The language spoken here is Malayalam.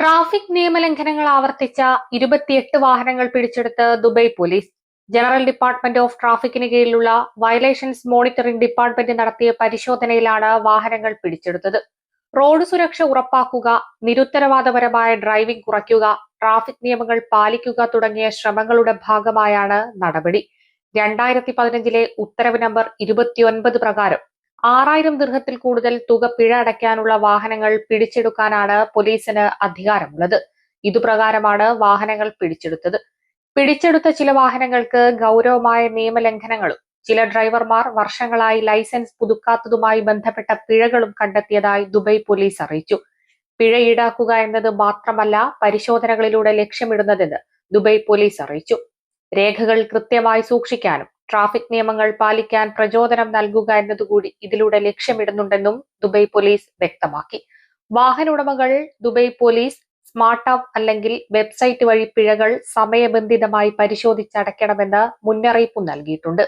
ട്രാഫിക് നിയമലംഘനങ്ങൾ ആവർത്തിച്ച ഇരുപത്തിയെട്ട് വാഹനങ്ങൾ പിടിച്ചെടുത്ത് Dubai police. General department of ട്രാഫിക്കിന് കീഴിലുള്ള വയലേഷൻസ് മോണിറ്ററിംഗ് ഡിപ്പാർട്ട്മെന്റ് നടത്തിയ പരിശോധനയിലാണ് വാഹനങ്ങൾ പിടിച്ചെടുത്തത്. റോഡ് സുരക്ഷ ഉറപ്പാക്കുക നിരുത്തരവാദപരമായ ഡ്രൈവിംഗ് കുറയ്ക്കുക ട്രാഫിക് നിയമങ്ങൾ പാലിക്കുക തുടങ്ങിയ ശ്രമങ്ങളുടെ ഭാഗമായാണ് നടപടി. രണ്ടായിരത്തി പതിനഞ്ചിലെ ഉത്തരവ് നമ്പർ ഇരുപത്തിയൊൻപത് പ്രകാരം ആറായിരം ദീർഘത്തിൽ കൂടുതൽ തുക പിഴ അടയ്ക്കാനുള്ള വാഹനങ്ങൾ പിടിച്ചെടുക്കാനാണ് പോലീസിന് അധികാരമുള്ളത്. ഇതുപ്രകാരമാണ് വാഹനങ്ങൾ പിടിച്ചെടുത്തത്. പിടിച്ചെടുത്ത ചില വാഹനങ്ങൾക്ക് ഗൗരവമായ നിയമലംഘനങ്ങളും ചില ഡ്രൈവർമാർ വർഷങ്ങളായി ലൈസൻസ് പുതുക്കാത്തതുമായി ബന്ധപ്പെട്ട പിഴകളും കണ്ടെത്തിയതായി ദുബൈ പോലീസ് അറിയിച്ചു. പിഴ ഈടാക്കുക എന്നത് മാത്രമല്ല പരിശോധനകളിലൂടെ ലക്ഷ്യമിടുന്നതെന്ന് ദുബൈ പോലീസ് അറിയിച്ചു. രേഖകൾ കൃത്യമായി സൂക്ഷിക്കാനും ട്രാഫിക് നിയമങ്ങൾ പാലിക്കാൻ പ്രചോദനം നൽകുക എന്നതുകൂടി ഇതിലൂടെ ലക്ഷ്യമിടുന്നുണ്ടെന്നും ദുബൈ പോലീസ് വ്യക്തമാക്കി. വാഹന ഉടമകൾ ദുബൈ പോലീസ് സ്മാർട്ട് ആപ്പ് അല്ലെങ്കിൽ വെബ്സൈറ്റ് വഴി പിഴകൾ സമയബന്ധിതമായി പരിശോധിച്ചടയ്ക്കണമെന്ന് മുന്നറിയിപ്പ് നൽകിയിട്ടുണ്ട്.